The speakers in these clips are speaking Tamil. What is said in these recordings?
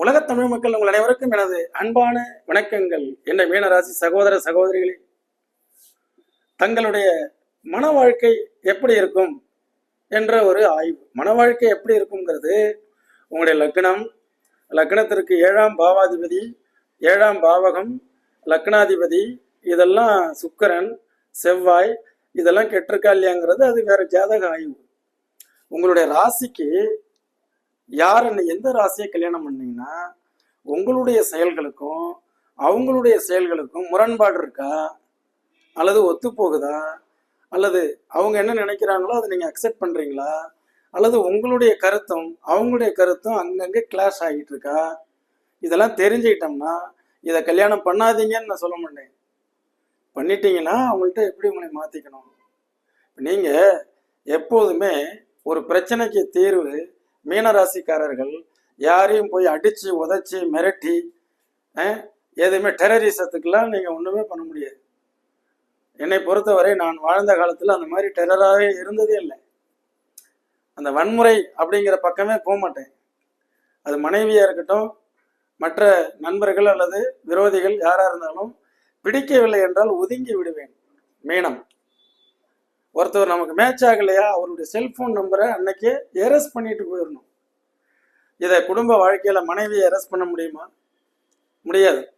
உலகத் தமிழ் மக்கள் உங்கள் அனைவருக்கும் எனது அன்பான வணக்கங்கள். என்ன மீனராசி சகோதர சகோதரிகளே தங்களுடைய மன வாழ்க்கை எப்படி இருக்கும் என்ற ஒரு ஆய்வு. மன வாழ்க்கை எப்படி இருக்குங்கிறது உங்களுடைய லக்னம். லக்னத்திற்கு ஏழாம் பாவாதிபதி ஏழாம் பாவகம் லக்னாதிபதி இதெல்லாம் சுக்கரன் செவ்வாய் இதெல்லாம் கெட்டிருக்கா இல்லையாங்கிறது அது வேற ஜாதக ஆய்வு. உங்களுடைய ராசிக்கு யார் என்ன எந்த ராசியை கல்யாணம் பண்ணீங்கன்னா உங்களுடைய செயல்களுக்கும் அவங்களுடைய செயல்களுக்கும் முரண்பாடு இருக்கா? அல்லது ஒத்து போகுதா? அல்லது அவங்க என்ன நினைக்கிறாங்களோ அதை நீங்கள் அக்செப்ட் பண்ணுறீங்களா அல்லது உங்களுடைய கருத்தும் அவங்களுடைய கருத்தும் அங்கங்கே கிளாஷ் ஆகிட்டு இருக்கா? இதெல்லாம் தெரிஞ்சுக்கிட்டோம்னா இதை கல்யாணம் பண்ணாதீங்கன்னு நான் சொல்ல மாட்டேன். பண்ணிட்டீங்கன்னா அவங்கள்ட்ட எப்படி உங்களை மாற்றிக்கணும் நீங்கள் எப்போதுமே ஒரு பிரச்சனைக்கு தீர்வு மீனராசிக்காரர்கள் யாரையும் போய் அடித்து உதைச்சி மிரட்டி எதுவுமே டெரரிசத்துக்கெல்லாம் நீங்கள் ஒன்றுமே பண்ண முடியாது. என்னை பொறுத்தவரை நான் வாழ்ந்த காலத்தில் அந்த மாதிரி டெரராகவே இருந்ததே இல்லை. அந்த வன்முறை அப்படிங்கிற பக்கமே போக மாட்டேன் அது மனைவியாக இருக்கட்டும் மற்ற நண்பர்கள் அல்லது விரோதிகள் யாராக இருந்தாலும் பிடிக்கவில்லை என்றால் ஒதுங்கி விடுவேன். மீனம். ஒருத்தர் நமக்கு மேட்ச் ஆகலையா? அவருடைய செல்போன் நம்பரை அன்னைக்கே எரஸ் பண்ணிட்டு போயிடணும் இதை குடும்ப வாழ்க்கையில மனைவியை எரஸ் பண்ண முடியுமா? முடியாது.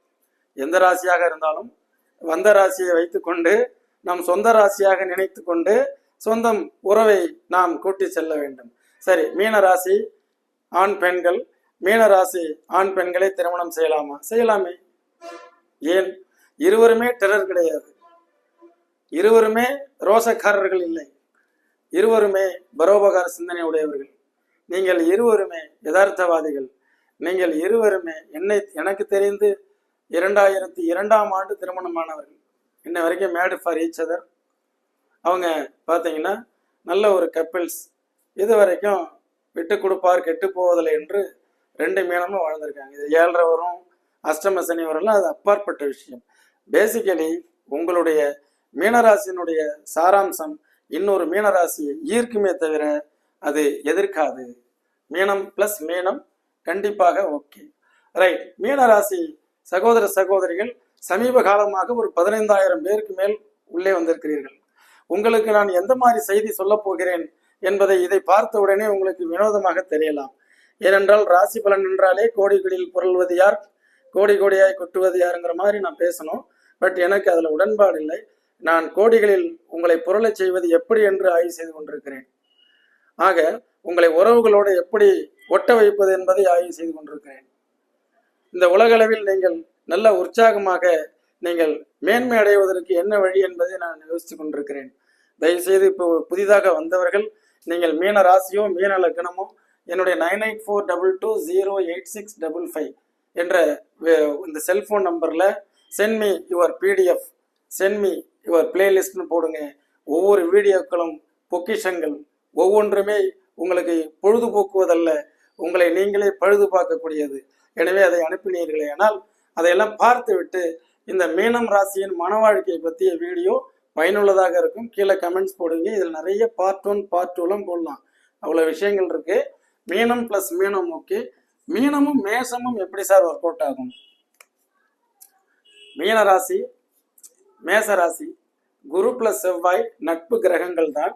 எந்த ராசியாக இருந்தாலும் வந்த ராசியை வைத்துக்கொண்டு நம் சொந்த ராசியாக நினைத்து கொண்டு சொந்தம் உறவை நாம் கூட்டி செல்ல வேண்டும். சரி மீன ராசி ஆண் பெண்கள். மீன ராசி ஆண் பெண்களை திருமணம் செய்யலாமா? செய்யலாமே. ஏன்? இருவருமே டெரர் கிடையாது. இருவருமே ரோசக்காரர்கள் இல்லை. இருவருமே பரோபகார சிந்தனை உடையவர்கள். நீங்கள் இருவருமே யதார்த்தவாதிகள். நீங்கள் இருவருமே என்னை எனக்கு தெரிந்து இரண்டாயிரத்தி இரண்டாம் ஆண்டு திருமணமானவர்கள். இன்ன வரைக்கும் மேடு ஃபார் ஈச் அதர் அவங்க பார்த்தீங்கன்னா நல்ல ஒரு கப்பிள்ஸ் இது வரைக்கும் விட்டு கொடுப்பார் கெட்டு போவதில்லை என்று ரெண்டு மீனமும் வாழ்ந்திருக்காங்க. இது ஏழரை வரும் அஷ்டம சனி வரலாம் அது அப்பாற்பட்ட விஷயம். பேசிக்கலி உங்களுடைய மீனராசியினுடைய சாராம்சம் இன்னொரு மீனராசியை ஈர்க்குமே தவிர அது எதிர்க்காது. மீனம் பிளஸ் மீனம் கண்டிப்பாக ஓகே ரைட் மீனராசி சகோதர சகோதரிகள் சமீப காலமாக ஒரு பதினைந்தாயிரம் பேருக்கு மேல் உள்ளே வந்திருக்கிறீர்கள். உங்களுக்கு நான் எந்த மாதிரி செய்தி சொல்லப் போகிறேன் என்பதை இதை பார்த்த உடனே உங்களுக்கு வினோதமாக தெரியலாம். ஏனென்றால் ராசி பலன் என்றாலே கோடிகளில் புரள்வது யார்? கோடி கோடியாய் கொட்டுவது யாருங்கிற மாதிரி நான் பேசணும். பட் எனக்கு அதில் உடன்பாடு இல்லை. நான் கோடிகளில் உங்களை புரளச் செய்வது எப்படி என்று ஆய்வு செய்து கொண்டிருக்கிறேன். ஆக உங்களை உறவுகளோடு எப்படி ஒட்ட வைப்பது என்பதை ஆய்வு செய்து கொண்டிருக்கிறேன். இந்த உலகளவில் நீங்கள் நல்ல உற்சாகமாக நீங்கள் மேன்மை அடைவதற்கு என்ன வழி என்பதை நான் யோசித்துக் கொண்டிருக்கிறேன். தயவுசெய்து இப்போ புதிதாக வந்தவர்கள் நீங்கள் மீன ராசியோ மீன லக்னமோ என்னுடைய nine eight four double two zero eight six double five என்ற வே- இந்த செல்ஃபோன் நம்பரில் send me your PDF send me your பிளேலிஸ்ட்னு போடுங்க. ஒவ்வொரு வீடியோக்களும் பொக்கிஷங்கள் ஒவ்வொன்றுமே உங்களுக்கு பொழுதுபோக்குவதல்ல. உங்களை நீங்களே பழுது பார்க்கக்கூடியது எனவே அதை அனுப்பினீர்களே ஆனால் அதையெல்லாம் பார்த்துவிட்டு இந்த மீனம் ராசியின் மன வாழ்க்கையை பற்றிய வீடியோ பயனுள்ளதாக இருக்கும். கீழே கமெண்ட்ஸ் போடுங்க. இதில் நிறைய பார்ட் ஒன் பார்ட் டூலாம் போடலாம். அவ்வளோ விஷயங்கள் இருக்கு. மீனம் ப்ளஸ் மீனம் ஓகே மீனமும் மேசமும் எப்படி சார் ஒர்க் அவுட் ஆகும்? மீன ராசி மேச ராசி குரு பிளஸ் செவ்வாய் நட்பு கிரகங்கள் தான்.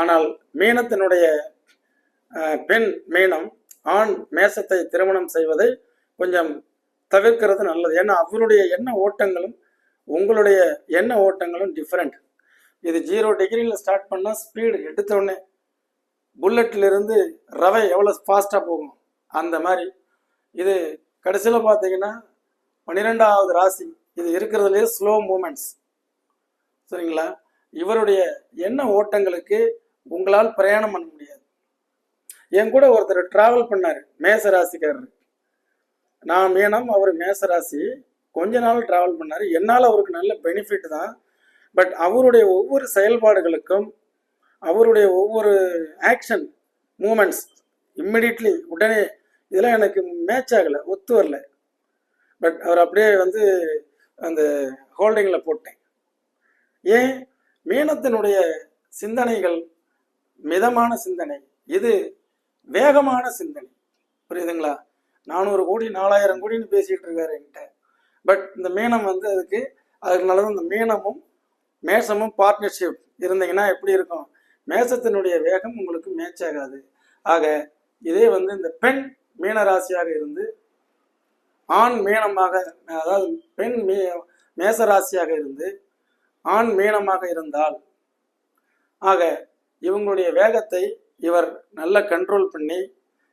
ஆனால் மீனத்தினுடைய பெண் மீனம் ஆண் மேசத்தை திருமணம் செய்வதை கொஞ்சம் தவிர்க்கிறது நல்லது. ஏன்னா அவருடைய எண்ண ஓட்டங்களும் உங்களுடைய எண்ண ஓட்டங்களும் டிஃப்ரெண்ட் இது ஜீரோ டிகிரியில் ஸ்டார்ட் பண்ணால் ஸ்பீடு எடுத்தோடனே உடனே இருந்து ரவை எவ்வளோ ஃபாஸ்ட்டாக போகும்? அந்த மாதிரி. இது கடைசியில் பார்த்தீங்கன்னா பன்னிரெண்டாவது ராசி. இது இருக்கிறதுலே ஸ்லோ மூமெண்ட்ஸ் சரிங்களா? இவருடைய எண்ண ஓட்டங்களுக்கு உங்களால் பிரயாணம் பண்ண முடியாது. என் கூட ஒருத்தர் டிராவல் பண்ணார் மேச ராசிக்காரர் நான் மீனம் அவர் மேச ராசி கொஞ்ச நாள் டிராவல் பண்ணார். என்னால் அவருக்கு நல்ல பெனிஃபிட் தான். பட் அவருடைய ஒவ்வொரு செயல்பாடுகளுக்கும் அவருடைய ஒவ்வொரு ஆக்ஷன் மூமெண்ட்ஸ் இம்மிடியட்லி உடனே இதெல்லாம் எனக்கு மேட்ச் ஆகலை ஒத்து வரல. பட் அவர் அப்படியே வந்து அந்த ஹோல்டிங்கில் போட்டேன். ஏன்? மீனத்தினுடைய சிந்தனைகள் மிதமான சிந்தனை. இது வேகமான சிந்தனை. புரியுதுங்களா? நானூறு கோடி நாலாயிரம் கோடின்னு பேசிட்டு இருக்காரு என்கிட்ட. பட் இந்த மீனம் வந்து அதுக்கு அதனால தான் இந்த மீனமும் மேசமும் பார்ட்னர்ஷிப் இருந்தீங்கன்னா எப்படி இருக்கும்? மேசத்தினுடைய வேகம் உங்களுக்கு மேட்ச் ஆகாது. ஆக இதே வந்து இந்த பெண் மீன ராசியாக இருந்து ஆண் மீனமாக அதாவது பெண் மீ மேச ராசியாக இருந்து ஆண் மீனமாக இருந்தால். ஆக இவங்களுடைய வேகத்தை இவர் நல்ல கண்ட்ரோல் பண்ணி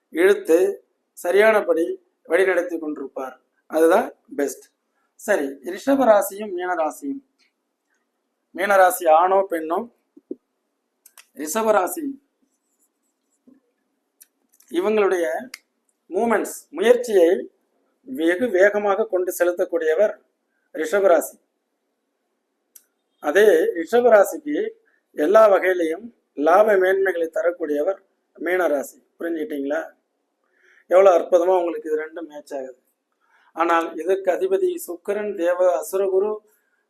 இழுத்து சரியானபடி வழிநடத்தி கொண்டிருப்பார். அதுதான் பெஸ்ட் சரி ரிஷபராசியும் மீனராசியும். மீனராசி ஆணோ பெண்ணோ? ரிஷபராசி. இவங்களுடைய மூமெண்ட்ஸ் முயற்சியை வெகு வேகமாக கொண்டு செலுத்தக்கூடியவர் ரிஷபராசி. அதே ரிஷபராசிக்கு எல்லா வகையிலையும் லாப மேன்மைகளை தரக்கூடியவர் மீனராசி. புரிஞ்சுக்கிட்டீங்களா? எவ்வளோ அற்புதமாக உங்களுக்கு இது ரெண்டும் மேட்ச் ஆகுது. ஆனால் இதற்கு அதிபதி சுக்கிரன் தேவ அசுரகுரு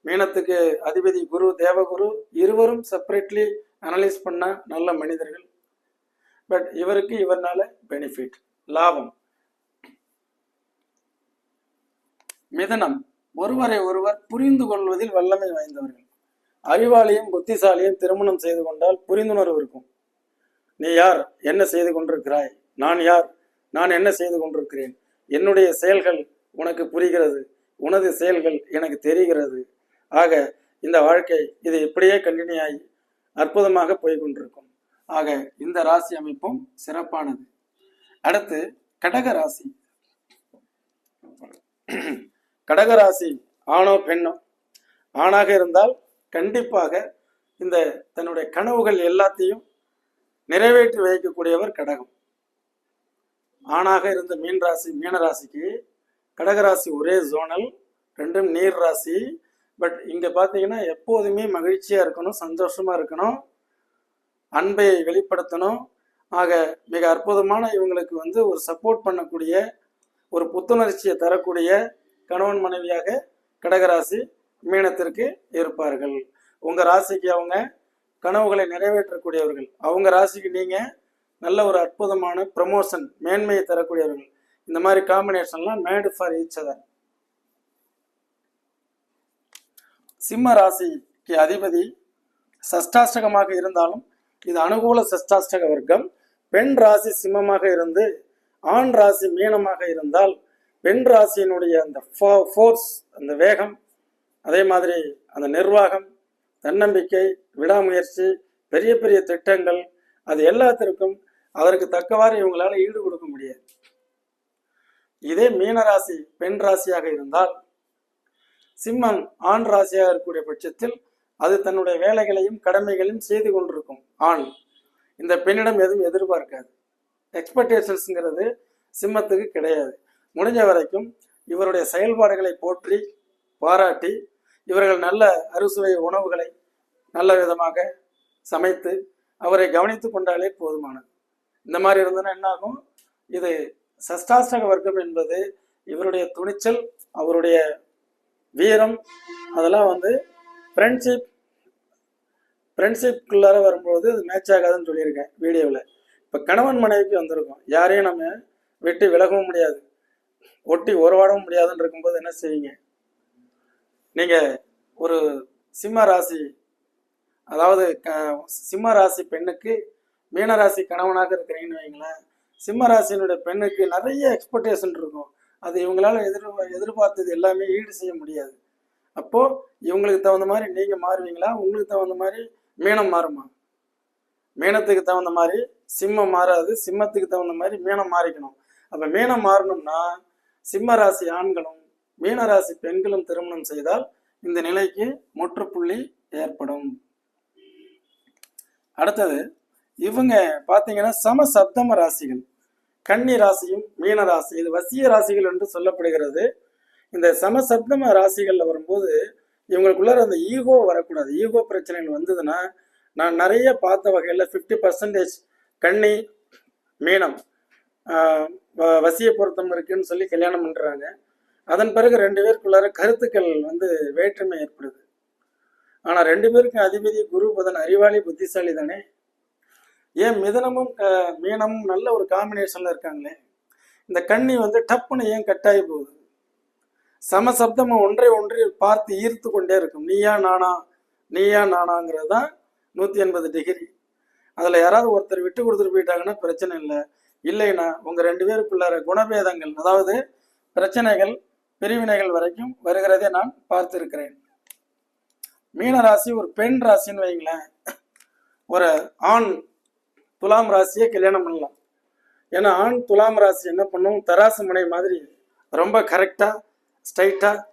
மீனத்துக்கு அதிபதி குரு தேவகுரு இருவரும் செப்பரேட்லி அனலைஸ் பண்ண நல்ல மனிதர்கள். பட் இவருக்கு இவர்னால பெனிஃபிட் லாபம். மிதனம். ஒருவரை ஒருவர் புரிந்து கொள்வதில் வல்லமை வாய்ந்தவர்கள். அறிவாளியும் புத்திசாலியும் திருமணம் செய்து கொண்டால் புரிந்துணர்வு இருக்கும். நீ யார்? என்ன செய்து கொண்டிருக்கிறாய்? நான் யார்? நான் என்ன செய்து கொண்டிருக்கிறேன்? என்னுடைய செயல்கள் உனக்கு புரிகிறது. உனது செயல்கள் எனக்கு தெரிகிறது. ஆக இந்த வாழ்க்கை இது இப்படியே கண்டினியூ ஆகி அற்புதமாக போய்கொண்டிருக்கும். ஆக இந்த ராசி அமைப்பும் சிறப்பானது. அடுத்து கடக ராசி. கடக ராசி ஆணோ பெண்ணோ? ஆணாக இருந்தால் கண்டிப்பாக இந்த தன்னுடைய கனவுகள் எல்லாத்தையும் நிறைவேற்றி வைக்கக்கூடியவர் கடகம். ஆணாக இருந்த மீன் ராசி மீன ராசிக்கு கடகராசி ஒரே ஜோனல் ரெண்டும் நீர் ராசி. பட் இங்கே பார்த்தீங்கன்னா எப்போதுமே மகிழ்ச்சியாக இருக்கணும் சந்தோஷமாக இருக்கணும் அன்பை வெளிப்படுத்தணும். ஆக மிக அற்புதமான இவங்களுக்கு வந்து ஒரு சப்போர்ட் பண்ணக்கூடிய ஒரு புத்துணர்ச்சியை தரக்கூடிய கணவன் மனைவியாக கடகராசி மீனத்திற்கு இருப்பார்கள். உங்க ராசிக்கு அவங்க கனவுகளை நிறைவேற்றக்கூடியவர்கள். அவங்க ராசிக்கு நீங்க நல்ல ஒரு அற்புதமான ப்ரமோஷன் மேன்மையை தரக்கூடியவர்கள். இந்த மாதிரி காம்பினேஷன்லாம் மேடு ஃபார் ஈச் அதர் சிம்ம ராசிக்கு அதிபதி சஷ்டாஷ்டகமாக இருந்தாலும் இது அனுகூல சஷ்டாஷ்டக வர்க்கம். பெண் ராசி சிம்மமாக இருந்து ஆண் ராசி மீனமாக இருந்தால் பெண் ராசியினுடைய அந்த ஃபோர்ஸ் அந்த வேகம் அதே மாதிரி அந்த நிர்வாகம் தன்னம்பிக்கை விடாமுயற்சி பெரிய பெரிய திட்டங்கள் அது எல்லாத்திற்கும் அதற்கு தக்கவாறு இவங்களால ஈடு கொடுக்க முடியாது. இதே மீனராசி பெண் ராசியாக இருந்தால் சிம்மம் ஆண் ராசியாக இருக்கக்கூடிய பட்சத்தில் அது தன்னுடைய வேலைகளையும் கடமைகளையும் செய்து கொண்டிருக்கும் ஆண். இந்த பெண்ணிடம் எதுவும் எதிர்பார்க்காது. எக்ஸ்பெக்டேஷன்ஸுங்கிறது சிம்மத்துக்கு கிடையாது. முடிஞ்ச வரைக்கும் இவருடைய செயல்பாடுகளை போற்றி பாராட்டி இவர்கள் நல்ல அறுசுவை உணவுகளை நல்ல விதமாக சமைத்து அவரை கவனித்து கொண்டாலே போதுமானது. இந்த மாதிரி இருந்ததுன்னா என்னாகும்? இது சஷ்டாஷ்டக வர்க்கம் என்பது இவருடைய துணிச்சல் அவருடைய வீரம் அதெல்லாம் வந்து ஃப்ரெண்ட்ஷிப் ஃப்ரெண்ட்ஷிப்குள்ளார வரும்போது அது மேட்ச் ஆகாதுன்னு சொல்லியிருக்கேன் வீடியோவில் இப்போ கணவன் மனைவிக்கு வந்திருக்கோம். யாரையும் நம்ம விட்டு விலகவும் முடியாது. ஒட்டி உறவாடவும் முடியாதுன்னு இருக்கும்போது என்ன செய்வீங்க? நீங்கள் ஒரு சிம்ம ராசி அதாவது க சிம்ம ராசி பெண்ணுக்கு மீன ராசி கணவனாக இருக்கிறீங்கன்னு வைங்களேன் சிம்ம ராசியினுடைய பெண்ணுக்கு நிறைய எக்ஸ்பெக்டேஷன் இருக்கும். அது இவங்களால எதிர் எதிர்பார்த்தது எல்லாமே ஈடு செய்ய முடியாது. அப்போ இவங்களுக்கு தகுந்த மாதிரி நீங்க மாறுவீங்களா? உங்களுக்கு தகுந்த மாதிரி மீனம் மாறுமா? மீனத்துக்கு தகுந்த மாதிரி சிம்மம் மாறாது. சிம்மத்துக்கு தகுந்த மாதிரி மீனம் மாறிக்கணும். அப்ப மீனம் மாறணும்னா சிம்ம ராசி ஆண்களும் மீனராசி பெண்களும் திருமணம் செய்தால் இந்த நிலைக்கு முற்றுப்புள்ளி ஏற்படும். அடுத்தது இவங்க பார்த்தீங்கன்னா சம சப்தம ராசிகள். கன்னி ராசியும் மீன ராசி இது வசிய ராசிகள் என்று சொல்லப்படுகிறது. இந்த சமசப்தம ராசிகள்ல வரும்போது இவங்களுக்குள்ளார அந்த ஈகோ வரக்கூடாது. ஈகோ பிரச்சனைகள் வந்ததுன்னா நான் நிறைய பார்த்த வகையில் ஃபிஃப்டி பர்சன்டேஜ் கன்னி மீனம் வ- வசிய பொருத்தம் இருக்குன்னு சொல்லி கல்யாணம் பண்ணுறாங்க அதன் பிறகு ரெண்டு பேருக்குள்ளார கருத்துக்கள் வந்து வேற்றுமை ஏற்படுது. ஆனா ரெண்டு பேருக்கும் அதிபதி குரு புதன் அறிவாளி புத்திசாலி தானே? ஏன் மிதனமும் க- மீனமும் நல்ல ஒரு காம்பினேஷன்ல இருக்காங்களே? இந்த கண்ணி வந்து டப்புன்னு ஏன் கட்டாயி போகுது? சமசப்தமும் ஒன்றை ஒன்றை பார்த்து ஈர்த்து கொண்டே இருக்கும். நீயா நானா? நீயா நானாங்கிறது தான் நூற்றி எண்பது டிகிரி அதில் யாராவது ஒருத்தர் விட்டு கொடுத்துட்டு போயிட்டாங்கன்னா பிரச்சனை இல்லை. இல்லைன்னா உங்கள் ரெண்டு பேருக்குள்ளார குணபேதங்கள் அதாவது பிரச்சனைகள் பிரிவினைகள் வரைக்கும் வருகிறதை நான் பார்த்திருக்கிறேன். மீன ராசி ஒரு பெண் ராசின்னு வைங்களேன். ஒரு ஆண் துலாம் ராசியை கல்யாணம் பண்ணலாம். ஏன்னா ஆண் துலாம் ராசி என்ன பண்ணும்? தராசு முனை மாதிரி ரொம்ப கரெக்டாக ஸ்ட்ரைட்டாக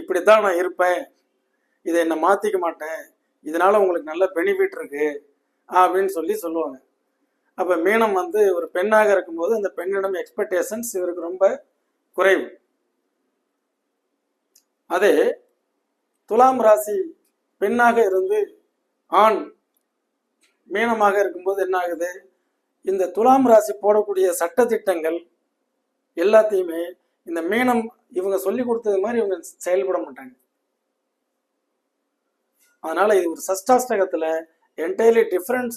இப்படி தான் நான் இருப்பேன். இதை என்னை மாற்றிக்க மாட்டேன். இதனால் உங்களுக்கு நல்ல பெனிஃபிட் இருக்கு அப்படின்னு சொல்லி சொல்லுவாங்க. அப்போ மீனம் வந்து ஒரு பெண்ணாக இருக்கும்போது அந்த பெண்ணிடம் எக்ஸ்பெக்டேஷன்ஸ் இவருக்கு ரொம்ப குறைவு. அதே துலாம் ராசி பெண்ணாக இருந்து ஆண் மீனமாக இருக்கும்போது என்ன ஆகுது இந்த துலாம் ராசி போடக்கூடிய சட்டதிட்டங்கள் எல்லாத்தையுமே இந்த மீனம் இவங்க சொல்லி கொடுத்தது மாதிரி இவங்க செயல்பட மாட்டாங்க. அதனால இது ஒரு சஷ்டாஷ்டகத்துல என்டையர்லி டிஃப்ரெண்ட்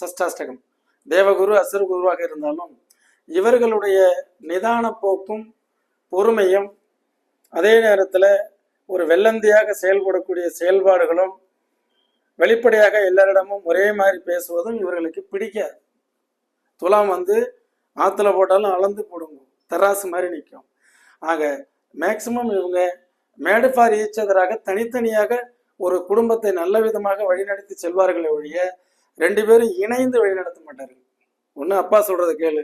சஷ்டாஷ்டகம். தேவகுரு அசுரகுருவாக இருந்தாலும் இவர்களுடைய நிதான போக்கும் பொறுமையும் அதே நேரத்தில் ஒரு வெள்ளந்தியாக செயல்படக்கூடிய செயல்பாடுகளும் வெளிப்படையாக எல்லாரிடமும் ஒரே மாதிரி பேசுவதும் இவர்களுக்கு பிடிக்காது. துலாம் வந்து ஆற்றுல போட்டாலும் அளந்து போடுங்க. தராசு மாதிரி நிற்கும் ஆக மேக்சிமம் இவங்க மேடுபார் ஈச்சதராக தனித்தனியாக ஒரு குடும்பத்தை நல்ல விதமாக வழிநடத்தி செல்வார்களே ஒழிய ரெண்டு பேரும் இணைந்து வழிநடத்த மாட்டார்கள். ஒன்று அப்பா சொல்கிறத கேளு.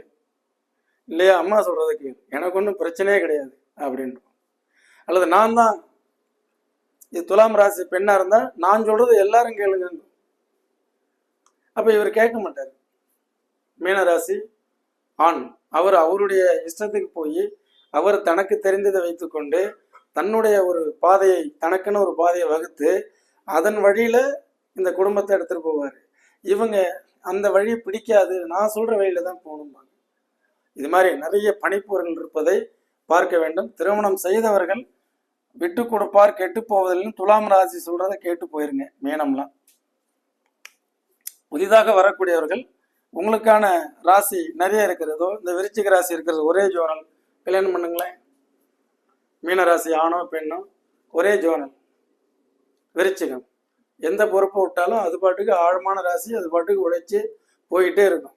இல்லையா அம்மா சொல்கிறத கேளு. எனக்கு ஒன்றும் பிரச்சனையே கிடையாது அப்படின்றோம் அல்லது நான் தான் இது துலாம் ராசி பெண்ணா இருந்தா நான் சொல்றது எல்லாரும் கேளுங்க அப்ப இவர் கேட்க மாட்டார். மீனராசி ஆண் அவர் அவருடைய இஷ்டத்துக்கு போய் அவர் தனக்கு தெரிந்ததை வைத்துக்கொண்டு தன்னுடைய ஒரு பாதையை தனக்குன்னு ஒரு பாதையை வகுத்து அதன் வழியில இந்த குடும்பத்தை எடுத்துட்டு போவார். இவங்க அந்த வழி பிடிக்காது நான் சொல்ற வழியில தான் போகணும்பாங்க. இது மாதிரி நிறைய பணிப்போர்கள் இருப்பதை பார்க்க வேண்டும். திருமணம் செய்தவர்கள் விட்டு கொடுப்பார் கெட்டு போவதில்லைன்னு துலாம் ராசி சொல்றதை கேட்டு போயிருங்க மேனம்லாம். புதிதாக வரக்கூடியவர்கள் உங்களுக்கான ராசி நிறைய இருக்கிறதோ இந்த விருச்சிக ராசி இருக்கிறது ஒரே ஜோனல். கல்யாணம் பண்ணுங்களேன். மீன ராசி ஆணோ பெண்ணோ ஒரே ஜோனல். விருச்சிகம். எந்த பொறுப்பை விட்டாலும் அது பாட்டுக்கு ஆழமான ராசி அது பாட்டுக்கு உழைச்சி போயிட்டே இருக்கும்.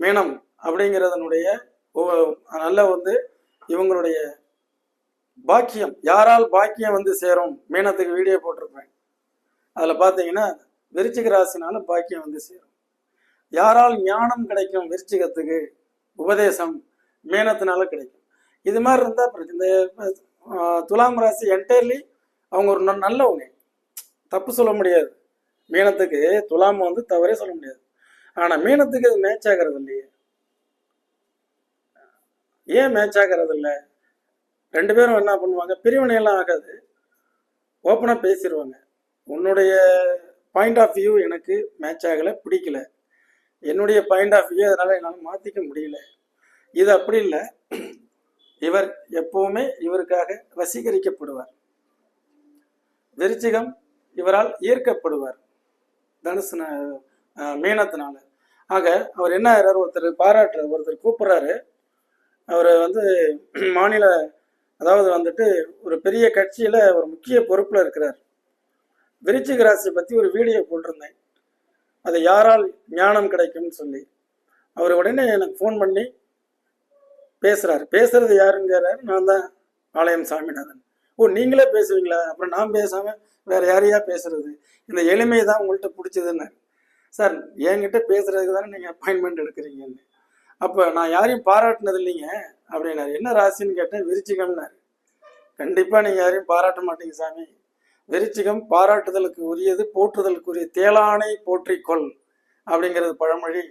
மீனம் அப்படிங்கிறதனுடைய நல்ல வந்து இவங்களுடைய பாக்கியம். யாரால் பாக்கியம் வந்து சேரும்? மீனத்துக்கு வீடியோ போட்டிருப்பேன். அதில் பார்த்தீங்கன்னா விருச்சிக ராசினால பாக்கியம் வந்து சேரும். யாரால் ஞானம் கிடைக்கும் விருச்சிகத்துக்கு? உபதேசம் மீனத்தினால கிடைக்கும். இது மாதிரி இருந்தால் இந்த துலாம் ராசி என்டையர்லி அவங்க ஒரு ந- நல்லவங்க. தப்பு சொல்ல முடியாது. மீனத்துக்கு துலாம் வந்து தவறே சொல்ல முடியாது. ஆனால் மீனத்துக்கு அது மேட்ச் ஆகிறது இல்லையே. ஏன் மேட்ச் ஆகிறது இல்லை? ரெண்டு பேரும் என்ன பண்ணுவாங்க? பிரிவினையெல்லாம் ஆகாது. ஓப்பனாக பேசிடுவாங்க உன்னுடைய பாயிண்ட் ஆஃப் வியூ எனக்கு மேட்ச் ஆகலை பிடிக்கல. என்னுடைய பாயிண்ட் ஆஃப் வியூ அதனால் என்னால் மாற்றிக்க முடியல. இது அப்படி இல்லை. இவர் எப்பவுமே இவருக்காக வசீகரிக்கப்படுவார். விருச்சிகம் இவரால் ஈர்க்கப்படுவார். தனுசு மீனத்தினால. ஆக அவர் என்ன ஆகிறார் ஒருத்தர் பாராட்டுற ஒருத்தர் கூப்பிட்றாரு. அவர் வந்து மாநில அதாவது வந்துட்டு ஒரு பெரிய கட்சியில் ஒரு முக்கிய பொறுப்பில் இருக்கிறார். விருச்சிக ராசியை பற்றி ஒரு வீடியோ போட்டிருந்தேன். அது யாரால் ஞானம் கிடைக்கும்னு சொல்லி. அவர் உடனே எனக்கு ஃபோன் பண்ணி பேசுகிறாரு பேசுறது யாருங்கிறாரு? நான் தான் ஆலயம் சாமிநாதன். ஓ நீங்களே பேசுவீங்களா? அப்புறம் நான் பேசாமல் வேற யாரையா பேசுறது? இந்த எளிமை தான் உங்கள்கிட்ட பிடிச்சதுன்னு சார் என்கிட்ட பேசுறதுக்கு தானே நீங்கள் அப்பாயின்மெண்ட் எடுக்கிறீங்கன்னு. அப்போ நான் யாரையும் பாராட்டினது இல்லைங்க. அப்படின்னாரு. என்ன ராசின்னு கேட்டேன் விருச்சிகம்னாரு. கண்டிப்பாக நீங்கள் யாரையும் பாராட்ட மாட்டீங்க சாமி. விருச்சிகம் பாராட்டுதலுக்கு உரியது போற்றுதலுக்குரிய தேலானை போற்றிக்கொள் அப்படிங்கிறது பழமொழி.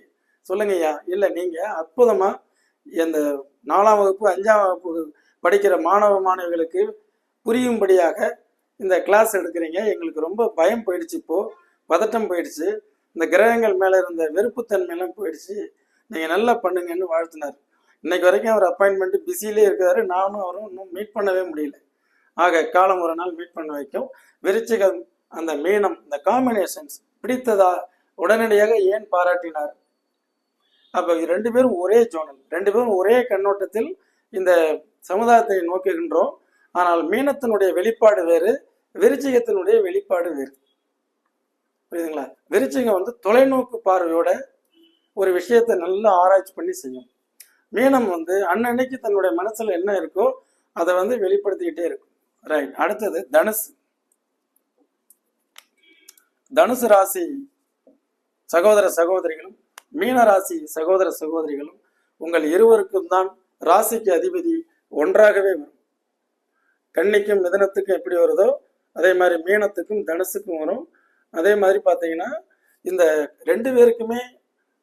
சொல்லுங்க ஐயா. இல்லை நீங்கள் அற்புதமாக இந்த நாலாம் வகுப்பு அஞ்சாம் வகுப்பு படிக்கிற மாணவ மாணவிகளுக்கு புரியும்படியாக இந்த கிளாஸ் எடுக்கிறீங்க. எங்களுக்கு ரொம்ப பயம் போயிடுச்சு இப்போது பதட்டம் போயிடுச்சு. இந்த கிரகங்கள் மேலே இருந்த வெறுப்புத்தன்மையெல்லாம் போயிடுச்சு. நீங்கள் நல்லா பண்ணுங்கன்னு வாழ்த்தினார். இன்னைக்கு வரைக்கும் அவர் அப்பாயின்மெண்ட் பிஸிலே இருக்கிறாரு. நானும் அவரும் இன்னும் மீட் பண்ணவே முடியல. ஆக காலம் ஒரு நாள் மீட் பண்ண வைக்கும். விருச்சிகம் அந்த மீனம் இந்த காம்பினேஷன்ஸ் பிடித்ததா? உடனடியாக ஏன் பாராட்டினார்? அப்போ ரெண்டு பேரும் ஒரே ஜோனல் ரெண்டு பேரும் ஒரே கண்ணோட்டத்தில் இந்த சமுதாயத்தை நோக்குகின்றோம். ஆனால் மீனத்தினுடைய வெளிப்பாடு வேறு விருச்சிகத்தினுடைய வெளிப்பாடு வேறு. புரியுதுங்களா? விருச்சிகம் வந்து தொலைநோக்கு பார்வையோட ஒரு விஷயத்தை நல்லா ஆராய்ச்சி பண்ணி செய்யும். மீனம் வந்து அன்னன்னைக்கு தன்னுடைய மனசுல என்ன இருக்கோ அதை வந்து வெளிப்படுத்திக்கிட்டே இருக்கும். ரைட் அடுத்தது தனுசு. தனுசு ராசி சகோதர சகோதரிகளும் மீன ராசி சகோதர சகோதரிகளும் உங்கள் இருவருக்கும் தான் ராசிக்கு அதிபதி ஒன்றாகவே வரும். கன்னிக்கும் மிதனத்துக்கும் எப்படி வருதோ அதே மாதிரி மீனத்துக்கும் தனுசுக்கும் வரும். அதே மாதிரி பார்த்தீங்கன்னா இந்த ரெண்டு பேருக்குமே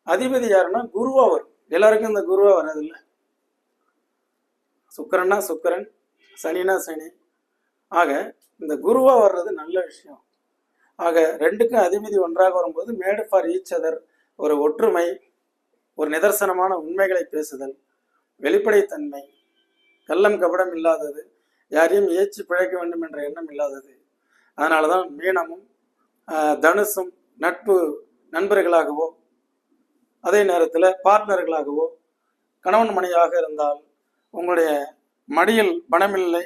அதிபதி யாருன்னா குருவா வரும். எல்லாருக்கும் இந்த குருவா வர்றதில்ல. சுக்கரன்னா சுக்கிரன் சனினா சனி. ஆக இந்த குருவா வர்றது நல்ல விஷயம். ஆக ரெண்டுக்கும் அதிபதி ஒன்றாக வரும்போது மேடு ஃபார் ஈச் அதர் ஒரு ஒற்றுமை ஒரு நிதர்சனமான உண்மைகளை பேசுதல் வெளிப்படைத்தன்மை கள்ளம் கபடம் இல்லாதது யாரையும் ஏச்சி பிழைக்க வேண்டும் என்ற எண்ணம் இல்லாதது. அதனால தான் மீனமும் தனுசும் நட்பு நண்பர்களாகவோ அதே நேரத்தில் பார்ட்னர்களாகவோ கணவன் மனையாக இருந்தால் உங்களுடைய மடியில் பணமில்லை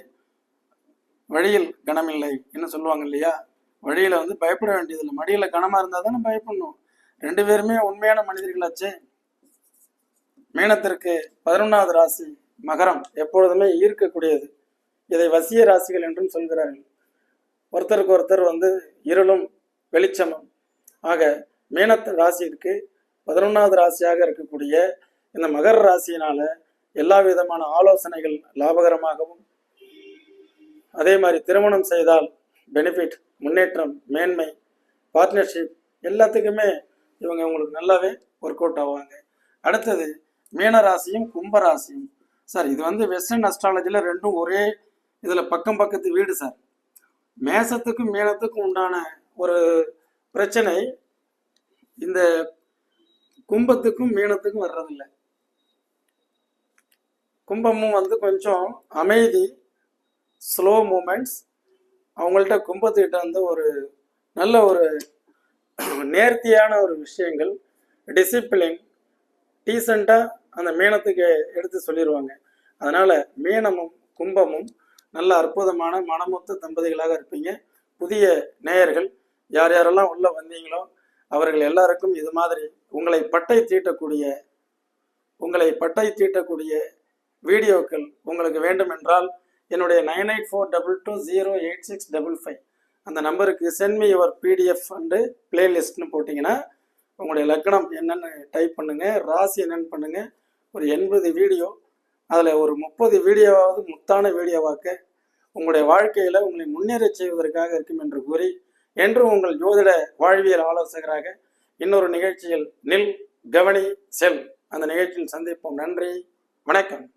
வழியில் கனமில்லை என்ன சொல்லுவாங்க இல்லையா? வழியில் வந்து பயப்பட வேண்டியதில்லை. மடியில் கனமாக இருந்தால் தானே பயப்படணும். ரெண்டு பேருமே உண்மையான மனிதர்களாச்சே. மீனத்திற்கு பதினொன்றாவது ராசி மகரம் எப்பொழுதுமே ஈர்க்கக்கூடியது. இதை வசிய ராசிகள் என்றும் சொல்கிறார்கள். ஒருத்தருக்கு ஒருத்தர் வந்து இருளும் வெளிச்சமும். ஆக மீனத்து ராசியிற்கு பதினொன்றாவது ராசியாக இருக்கக்கூடிய இந்த மகர ராசியினால எல்லா விதமான ஆலோசனைகள் லாபகரமாகவும் அதே மாதிரி திருமணம் செய்தால் பெனிஃபிட் முன்னேற்றம் மேன்மை பார்ட்னர்ஷிப் எல்லாத்துக்குமே இவங்க உங்களுக்கு நல்லாவே ஒர்க் அவுட் ஆவாங்க. அடுத்தது மீன ராசியும் சார் இது வந்து வெஸ்டர்ன் அஸ்ட்ராலஜியில் ரெண்டும் ஒரே இதில் பக்கம் பக்கத்து வீடு சார் மேசத்துக்கும் மீனத்துக்கும் உண்டான ஒரு பிரச்சனை இந்த கும்பத்துக்கும் மீனத்துக்கும் வர்றதில்லை. கும்பமும் வந்து கொஞ்சம் அமைதி ஸ்லோ மூமெண்ட்ஸ் அவங்கள்ட்ட கும்பத்துக்கிட்ட வந்து ஒரு நல்ல ஒரு நேர்த்தியான ஒரு விஷயங்கள் டிசிப்ளின் டீசெண்டாக அந்த மீனத்துக்கு எடுத்து சொல்லிடுவாங்க அதனால் மீனமும் கும்பமும் நல்ல அற்புதமான மனமொத்த தம்பதிகளாக இருப்பீங்க. புதிய நேயர்கள் யார் யாரெல்லாம் உள்ளே வந்தீங்களோ அவர்கள் எல்லாருக்கும் இது மாதிரி உங்களை பட்டை தீட்டக்கூடிய உங்களை பட்டை தீட்டக்கூடிய வீடியோக்கள் உங்களுக்கு வேண்டும் என்றால் என்னுடைய nine eight four double two zero eight six double five அந்த நம்பருக்கு send me your PDF and பிளேலிஸ்ட்னு போட்டிங்கன்னா உங்களுடைய லக்னம் என்னென்னு டைப் பண்ணுங்கள் ராசி என்னென்னு பண்ணுங்கள் ஒரு எண்பது வீடியோ அதில் ஒரு முப்பது வீடியோவாவது முத்தான வீடியோவாக்க உங்களுடைய வாழ்க்கையில் உங்களை முன்னேறச் செய்வதற்காக இருக்கும் என்று கூறி என்று உங்கள் ஜோதிட வாழ்வியல் ஆலோசகராக இன்னொரு நிகழ்ச்சியில் நில் கவனி செல். அந்த நிகழ்ச்சியில் சந்திப்போம். நன்றி. வணக்கம்.